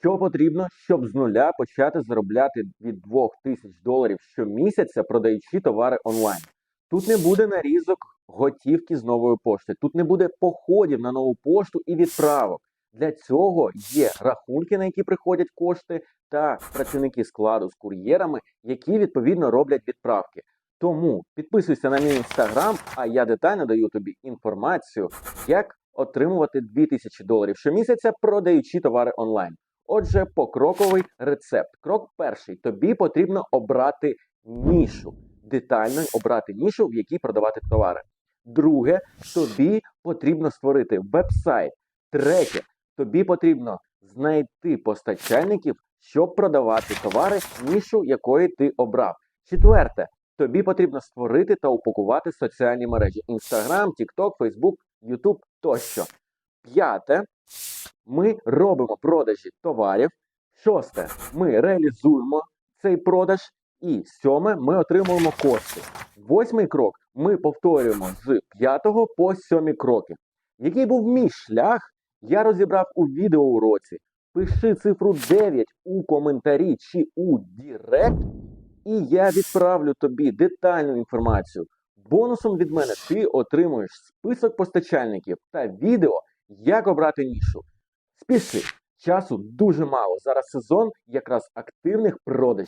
Що потрібно, щоб з нуля почати заробляти від 2000 доларів щомісяця, продаючи товари онлайн? Тут не буде нарізок готівки з нової пошти, тут не буде походів на нову пошту і відправок. Для цього є рахунки, на які приходять кошти, та працівники складу з кур'єрами, які відповідно роблять відправки. Тому підписуйся на мій інстаграм, а я детально даю тобі інформацію, як отримувати 2000 доларів щомісяця, продаючи товари онлайн. Отже, покроковий рецепт. Крок перший: тобі потрібно обрати нішу, детально обрати нішу, в якій продавати товари. Друге, тобі потрібно створити веб-сайт. Третє, тобі потрібно знайти постачальників, щоб продавати товари, нішу якої ти обрав. Четверте, тобі потрібно створити та упакувати соціальні мережі: Instagram, TikTok, Facebook, YouTube тощо. П'яте, ми робимо продажі товарів. Шосте, ми реалізуємо цей продаж. І сьоме, ми отримуємо кошти. Восьмий крок ми повторюємо з п'ятого по сьомі кроки. Який був мій шлях, я розібрав у відеоуроці. Пиши цифру 9 у коментарі чи у Дірект, і я відправлю тобі детальну інформацію. Бонусом від мене ти отримуєш список постачальників та відео, як обрати нішу. Спіши, часу дуже мало. Зараз сезон якраз активних продажів.